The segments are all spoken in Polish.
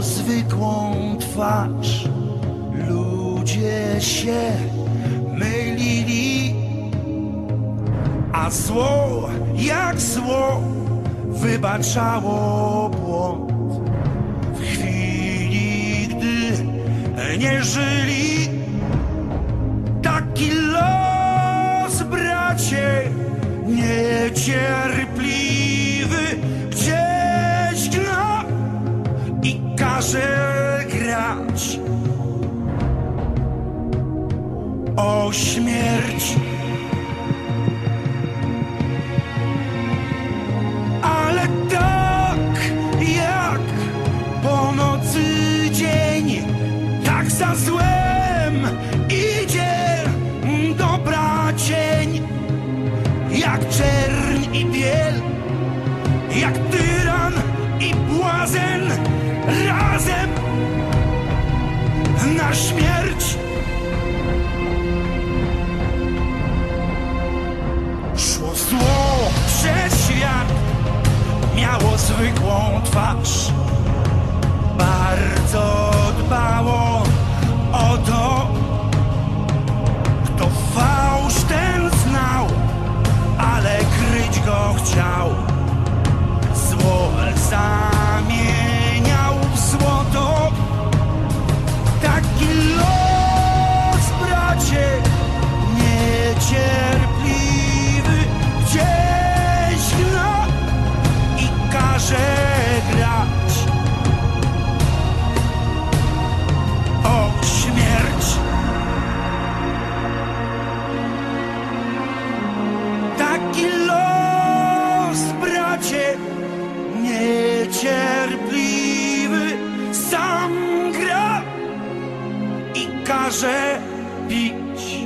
zwykłą twarz. Ludzie się mylili, a zło jak zło wybaczało błąd. W chwili, gdy nie żyli, taki los, bracie, niecierpliwy, grać o śmierć. Ale tak jak po nocy dzień, tak za złem idzie dobra cień. Jak czerń i biel, jak tyran i błazen na śmierć. Szło zło przez świat, miało zwykłą twarz. Każe pić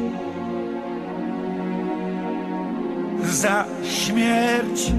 za śmierć.